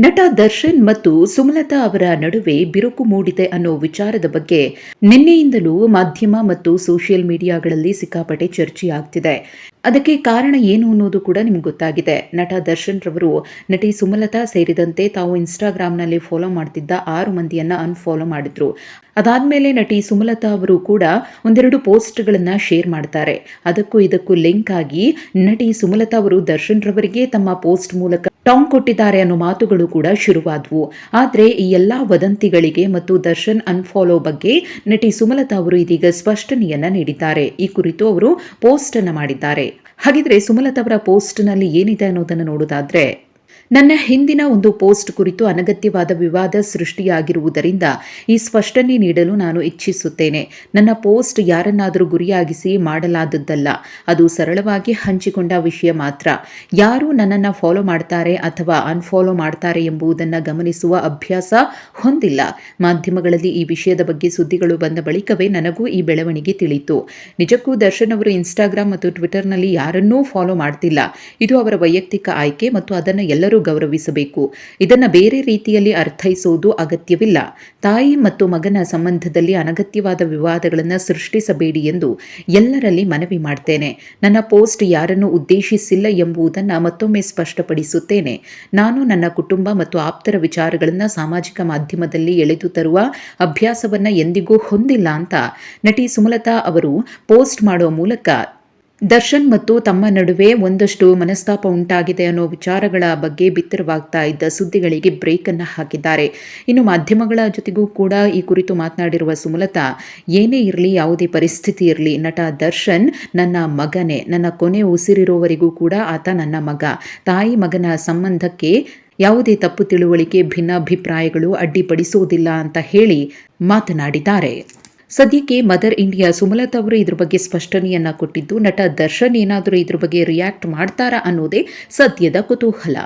ನಟ ದರ್ಶನ್ ಮತ್ತು ಸುಮಲತಾ ಅವರ ನಡುವೆ ಬಿರುಕು ಮೂಡಿದೆ ಅನ್ನೋ ವಿಚಾರದ ಬಗ್ಗೆ ನಿನ್ನೆಯಿಂದಲೂ ಮಾಧ್ಯಮ ಮತ್ತು ಸೋಷಿಯಲ್ ಮೀಡಿಯಾಗಳಲ್ಲಿ ಸಿಕ್ಕಾಪಟ್ಟೆ ಚರ್ಚೆಯಾಗ್ತಿದೆ ಅದಕ್ಕೆ ಕಾರಣ ಏನು ಅನ್ನೋದು ಕೂಡ ನಿಮ್ಗೆ ಗೊತ್ತಾಗಿದೆ. ನಟ ದರ್ಶನ್ ರವರು ನಟಿ ಸುಮಲತಾ ಸೇರಿದಂತೆ ತಾವು ಇನ್ಸ್ಟಾಗ್ರಾಮ್ನಲ್ಲಿ ಫಾಲೋ ಮಾಡ್ತಿದ್ದ ಆರು ಮಂದಿಯನ್ನ ಅನ್ಫಾಲೋ ಮಾಡಿದ್ರು. ಅದಾದ್ಮೇಲೆ ನಟಿ ಸುಮಲತಾ ಅವರು ಕೂಡ ಒಂದೆರಡು ಪೋಸ್ಟ್ಗಳನ್ನ ಶೇರ್ ಮಾಡ್ತಾರೆ. ಅದಕ್ಕೂ ಇದಕ್ಕೂ ಲಿಂಕ್ ಆಗಿ ನಟಿ ಸುಮಲತಾ ಅವರು ದರ್ಶನ್ ರವರಿಗೆ ತಮ್ಮ ಪೋಸ್ಟ್ ಮೂಲಕ ಟಾಂಗ್ ಕೊಟ್ಟಿದ್ದಾರೆ ಅನ್ನೋ ಮಾತುಗಳು ಕೂಡ ಶುರುವಾದವು. ಆದರೆ ಈ ಎಲ್ಲಾ ವದಂತಿಗಳಿಗೆ ಮತ್ತು ದರ್ಶನ್ ಅನ್ಫಾಲೋ ಬಗ್ಗೆ ನಟಿ ಸುಮಲತಾ ಅವರು ಇದೀಗ ಸ್ಪಷ್ಟನೆಯನ್ನ ನೀಡಿದ್ದಾರೆ. ಈ ಕುರಿತು ಅವರು ಪೋಸ್ಟ್ ಅನ್ನು ಮಾಡಿದ್ದಾರೆ. ಹಾಗಿದ್ರೆ ಸುಮಲತಾ ಅವರ ಪೋಸ್ಟ್ನಲ್ಲಿ ಏನಿದೆ ಅನ್ನೋದನ್ನು ನೋಡೋದಾದ್ರೆ ನನ್ನ ಹಿಂದಿನ ಒಂದು ಪೋಸ್ಟ್ ಕುರಿತು ಅನಗತ್ಯವಾದ ವಿವಾದ ಸೃಷ್ಟಿಯಾಗಿರುವುದರಿಂದ ಈ ಸ್ಪಷ್ಟನೆ ನೀಡಲು ನಾನು ಇಚ್ಛಿಸುತ್ತೇನೆ. ನನ್ನ ಪೋಸ್ಟ್ ಯಾರನ್ನಾದರೂ ಗುರಿಯಾಗಿಸಿ ಮಾಡಲಾದದ್ದಲ್ಲ. ಅದು ಸರಳವಾಗಿ ಹಂಚಿಕೊಂಡ ವಿಷಯ ಮಾತ್ರ. ಯಾರು ನನ್ನನ್ನು ಫಾಲೋ ಮಾಡ್ತಾರೆ ಅಥವಾ ಅನ್ಫಾಲೋ ಮಾಡ್ತಾರೆ ಎಂಬುದನ್ನು ಗಮನಿಸುವ ಅಭ್ಯಾಸ ಹೊಂದಿಲ್ಲ. ಮಾಧ್ಯಮಗಳಲ್ಲಿ ಈ ವಿಷಯದ ಬಗ್ಗೆ ಸುದ್ದಿಗಳು ಬಂದ ಬಳಿಕವೇ ನನಗೂ ಈ ಬೆಳವಣಿಗೆ ತಿಳಿಯಿತು. ನಿಜಕ್ಕೂ ದರ್ಶನ್ ಅವರು ಇನ್ಸ್ಟಾಗ್ರಾಮ್ ಮತ್ತು ಟ್ವಿಟರ್ನಲ್ಲಿ ಯಾರನ್ನೂ ಫಾಲೋ ಮಾಡ್ತಿಲ್ಲ. ಇದು ಅವರ ವೈಯಕ್ತಿಕ ಆಯ್ಕೆ ಮತ್ತು ಅದನ್ನು ಎಲ್ಲರೂ ಗೌರವಿಸಬೇಕು. ಇದನ್ನು ಬೇರೆ ರೀತಿಯಲ್ಲಿ ಅರ್ಥೈಸುವುದು ಅಗತ್ಯವಿಲ್ಲ. ತಾಯಿ ಮತ್ತು ಮಗನ ಸಂಬಂಧದಲ್ಲಿ ಅನಗತ್ಯವಾದ ವಿವಾದಗಳನ್ನು ಸೃಷ್ಟಿಸಬೇಡಿ ಎಂದು ಎಲ್ಲರಲ್ಲಿ ಮನವಿ ಮಾಡ್ತೇನೆ. ನನ್ನ ಪೋಸ್ಟ್ ಯಾರನ್ನು ಉದ್ದೇಶಿಸಿಲ್ಲ ಎಂಬುದನ್ನು ಮತ್ತೊಮ್ಮೆ ಸ್ಪಷ್ಟಪಡಿಸುತ್ತೇನೆ. ನಾನು ನನ್ನ ಕುಟುಂಬ ಮತ್ತು ಆಪ್ತರ ವಿಚಾರಗಳನ್ನು ಸಾಮಾಜಿಕ ಮಾಧ್ಯಮದಲ್ಲಿ ಎಳೆದು ತರುವ ಅಭ್ಯಾಸವನ್ನು ಎಂದಿಗೂ ಹೊಂದಿಲ್ಲ ಅಂತ ನಟಿ ಸುಮಲತಾ ಅವರು ಪೋಸ್ಟ್ ಮಾಡುವ ಮೂಲಕ ದರ್ಶನ್ ಮತ್ತು ತಮ್ಮ ನಡುವೆ ಒಂದಷ್ಟು ಮನಸ್ತಾಪ ಉಂಟಾಗಿದೆ ಅನ್ನೋ ವಿಚಾರಗಳ ಬಗ್ಗೆ ಬಿತ್ತರವಾಗ್ತಾ ಇದ್ದ ಸುದ್ದಿಗಳಿಗೆ ಬ್ರೇಕ್ ಅನ್ನು ಹಾಕಿದ್ದಾರೆ. ಇನ್ನು ಮಾಧ್ಯಮಗಳ ಜೊತೆಗೂ ಕೂಡ ಈ ಕುರಿತು ಮಾತನಾಡಿರುವ ಸುಮಲತಾ, ಏನೇ ಇರಲಿ, ಯಾವುದೇ ಪರಿಸ್ಥಿತಿ ಇರಲಿ, ನಟ ದರ್ಶನ್ ನನ್ನ ಮಗನೇ, ನನ್ನ ಕೊನೆ ಉಸಿರಿರೋವರೆಗೂ ಕೂಡ ಆತ ನನ್ನ ಮಗ. ತಾಯಿ ಮಗನ ಸಂಬಂಧಕ್ಕೆ ಯಾವುದೇ ತಪ್ಪು ತಿಳುವಳಿಕೆ, ಭಿನ್ನಾಭಿಪ್ರಾಯಗಳು ಅಡ್ಡಿಪಡಿಸುವುದಿಲ್ಲ ಅಂತ ಹೇಳಿ ಮಾತನಾಡಿದ್ದಾರೆ. ಸದ್ಯಕ್ಕೆ ಮದರ್ ಇಂಡಿಯಾ ಸುಮಲತಾ ಅವರು ಇದ್ರ ಬಗ್ಗೆ ಸ್ಪಷ್ಟನೆಯನ್ನ ಕೊಟ್ಟಿದ್ದು, ನಟ ದರ್ಶನ್ ಏನಾದರೂ ಇದ್ರ ಬಗ್ಗೆ ರಿಯಾಕ್ಟ್ ಮಾಡ್ತಾರಾ ಅನ್ನೋದೇ ಸದ್ಯದ ಕುತೂಹಲ.